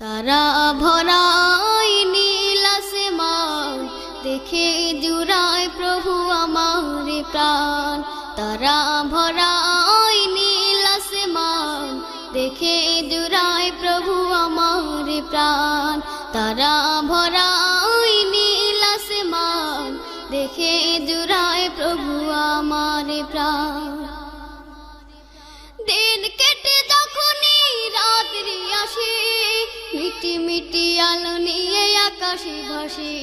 তারা ভরাই নীল আসমান, দেখে জুড়ায় প্রভু আমার প্রাণ। তারা ভরাই নীল আসমান, দেখে জুড়ায় প্রভু আমার প্রাণ। তারা ভরাই নীল আসমান, দেখে জুড়ায় প্রভু আমার প্রাণ। দিন মিটি আলো নিয়ে আকাশে ভাসে।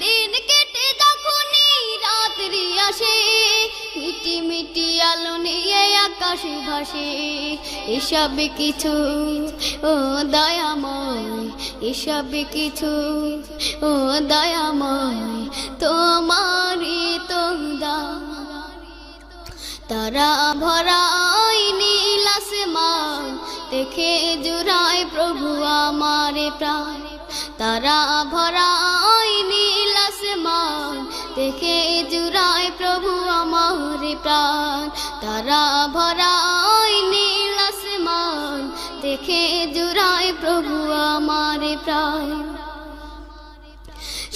দিন কেটে যখনই রাত্রি আসে, মিটি মিটি আলো নিয়ে আকাশে ভাসে। এসব কিছু, ও দয়াময়, এসব কিছু, ও দয়াময়, তোমারই তো তারা ভরাই নীল আসমান, দেখে জুড়ায় প্রভু প্রাণ তারা ভরাই নীল আসমান, দেখে জুড়ায় প্রভু আমার প্রাণ। তারা ভরাই নীল আসমান, দেখে জুড়ায় প্রভু আমার প্রাণ।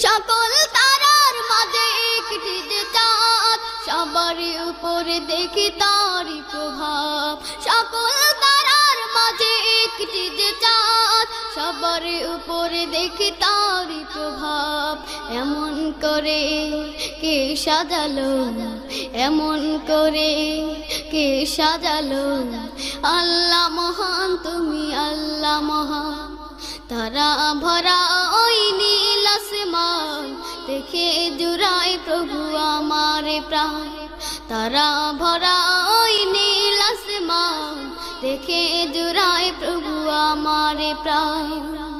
সকল তারার মাঝে একটি চাঁদ, সবার উপরে দেখি তারি প্রভাব। সকল উপরে দেখি তারই প্রভাব। এমন করে কে সাজালো? এমন করে কে সাজালো? আল্লাহ মহান, তুমি আল্লাহ মহান। তারা ভরা ওই নীল আসমান দেখে জুড়াই প্রভু আমার প্রাণ। তারা ভরা ওই নীল আসমান দেখে জুড়াই প্রভু আমার প্রাণ।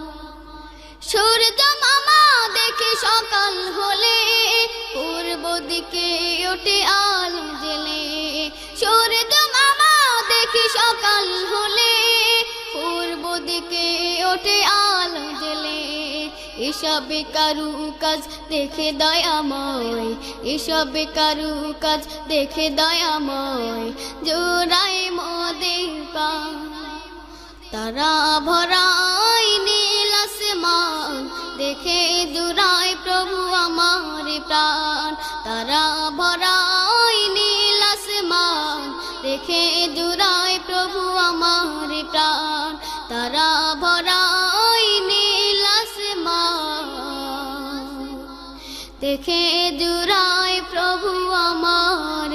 সূর্য মামা দেখে সকাল হলে, পূর্ব দিকে ওঠে আলো জেলে। সূর্য মামা দেখে সকাল হলে, পূর্ব দিকে ওঠে আলো জেলে। এসব কারু কাজ দেখে দয়াময় এসব কারু কাজ দেখে দয়াময় জোড়াই মোদের পা তারা আসমান দেখে জুড়াই প্রভু আমার প্রাণ। তারা ভরাই নীল আসমান, দেখে জুড়াই প্রভু আমার প্রাণ। তারা ভরাই নীল আসমান, দেখে জুড়াই প্রভু আমার